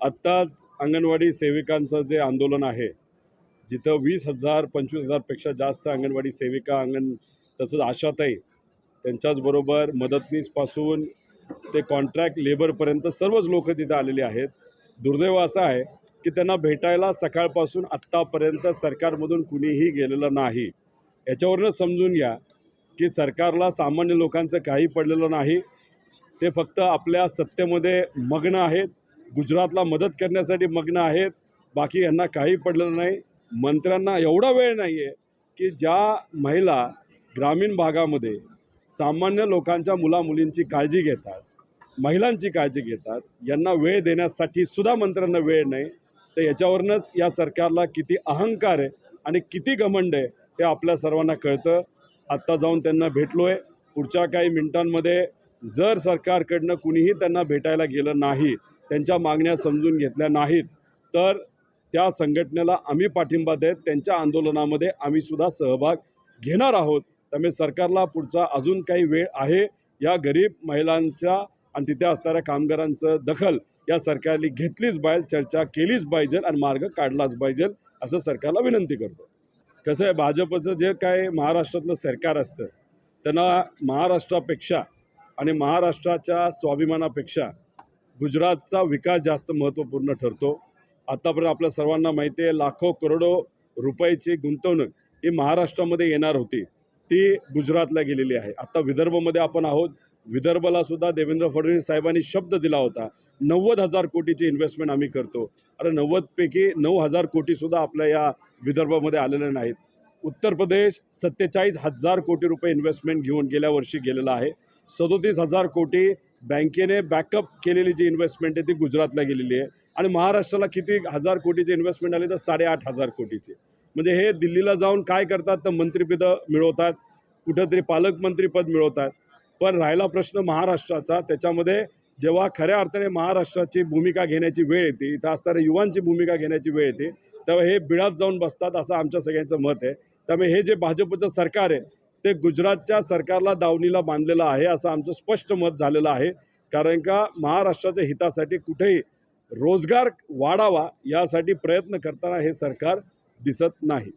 आत्ताच अंगणवाडी सेविकांचं जे आंदोलन आहे जिथं वीस हजार पंचवीस हजारपेक्षा जास्त अंगणवाडी सेविका अंगण तसंच आशाताई त्यांच्याचबरोबर मदतनीसपासून ते कॉन्ट्रॅक्ट लेबरपर्यंत सर्वच लोक तिथं आलेले आहेत. दुर्दैव असं आहे की त्यांना भेटायला सकाळपासून आत्तापर्यंत सरकारमधून कुणीही गेलेलं नाही. याच्यावरूनच समजून घ्या की सरकारला सामान्य लोकांचं काही पडलेलं नाही. ते फक्त आपल्या सत्तेमध्ये मग्न आहेत. गुजरातला मदत करण्यासाठी मग्न आहेत बाकी यांना काही पडलेलं नाही. मंत्र्यांना एवढा वेळ नाही आहे की ज्या महिला ग्रामीण भागामध्ये सामान्य लोकांच्या मुलामुलींची काळजी घेतात महिलांची काळजी घेतात यांना वेळ देण्यासाठी सुद्धा मंत्र्यांना वेळ नाही. तर याच्यावरूनच या सरकारला किती अहंकार आहे आणि किती घमंड आहे हे आपल्या सर्वांना कळतं. आत्ता जाऊन त्यांना भेटलो आहे पुढच्या काही मिनिटांमध्ये जर सरकारकडनं कुणीही त्यांना भेटायला गेलं नाही त्यांच्या मागण्या समजून घेतल्या नाहीत. तर त्या संघटनेला आम्ही पाठिंबा देत त्यांच्या आंदोलनामध्ये आम्ही सुद्धा सहभाग घेणार आहोत. त्यामुळे सरकारला पुढचा अजून काही वेळ आहे. या गरीब महिलांच्या आणि तिथे असणाऱ्या कामगारांचं दखल या सरकारने घेतलीच पाहिजे चर्चा केलीच पाहिजे आणि मार्ग काढलाच पाहिजे असं सरकारला विनंती करतो. कसं आहे भाजपचं जे काय महाराष्ट्रातलं सरकार असतं त्यांना महाराष्ट्रापेक्षा आणि महाराष्ट्राच्या स्वाभिमानापेक्षा गुजरातचा विकास जास्त महत्त्वपूर्ण ठरतो. आत्तापर्यंत आपल्या सर्वांना माहिती आहे लाखो करोडो रुपयाची गुंतवणूक ही महाराष्ट्रामध्ये येणार होती. ती गुजरातला गेलेली आहे. आत्ता विदर्भमध्ये आपण आहोत. विदर्भाला सुद्धा देवेंद्र फडणवीस साहेबांनी शब्द दिला होता. नव्वद हजार कोटीची इन्व्हेस्टमेंट आम्ही करतो. अरे नव्वदपैकी नऊ हजार कोटीसुद्धा आपल्या या विदर्भामध्ये आलेले नाहीत. उत्तर प्रदेश सत्तेचाळीस हजार कोटी रुपये इन्व्हेस्टमेंट घेऊन गेल्या वर्षी गेलेला आहे. सदोतीस हजार कोटी बँकेने बॅकअप केलेली जी इन्व्हेस्टमेंट आहे ती गुजरातला गेलेली आहे. आणि महाराष्ट्राला किती हजार कोटीची इन्व्हेस्टमेंट आली तर साडेआठ हजार कोटीची. म्हणजे हे दिल्लीला जाऊन काय करतात तर मंत्रिपदं मिळवतात कुठंतरी पालकमंत्रीपद मिळवतात. पण राहिला प्रश्न महाराष्ट्राचा त्याच्यामध्ये जेव्हा खऱ्या अर्थाने महाराष्ट्राची भूमिका घेण्याची वेळ येते इथं असणाऱ्या युवांची भूमिका घेण्याची वेळ येते तेव्हा हे बिळात जाऊन बसतात असं आमच्या सगळ्यांचं मत आहे. त्यामुळे हे जे भाजपचं सरकार आहे ते गुजरातच्या सरकारला दावणीला बांधलेलं आहे असं आमचं स्पष्ट मत झालेलं आहे. कारण का महाराष्ट्राच्या हितासाठी कुठेही रोजगार वाढावा यासाठी प्रयत्न करताना हे सरकार दिसत नाही.